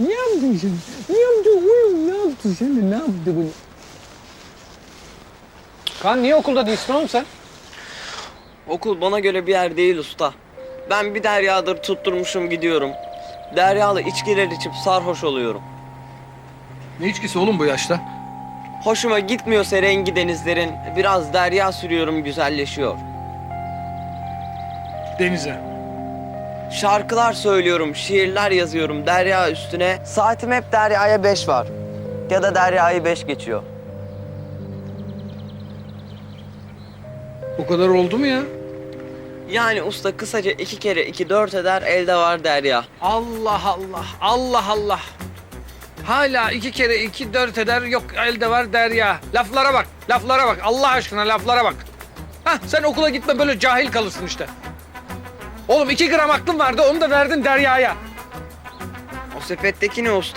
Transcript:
Ne yaptın sen? Ne yaptın oğlum? Ne yaptın sen de ne yaptın bunu? Kaan niye okulda değilsin oğlum sen? Okul bana göre bir yer değil usta. Ben bir deryadır tutturmuşum gidiyorum. Deryalı içkiler içip sarhoş oluyorum. Ne içkisi oğlum bu yaşta? Hoşuma gitmiyorsa rengi denizlerin biraz derya sürüyorum güzelleşiyor. Denize. Şarkılar söylüyorum, şiirler yazıyorum derya üstüne. Saatim hep deryaya beş var. Ya da deryayı beş geçiyor. O kadar oldu mu ya? Yani usta kısaca iki kere iki dört eder elde var derya. Allah Allah, Allah Allah. Hala iki kere iki dört eder, yok elde var derya. Laflara bak, laflara bak. Allah aşkına laflara bak. Hah sen okula gitme böyle cahil kalırsın işte. Oğlum iki gram aklın vardı, onu da verdin deryaya. O sepetteki ne usta?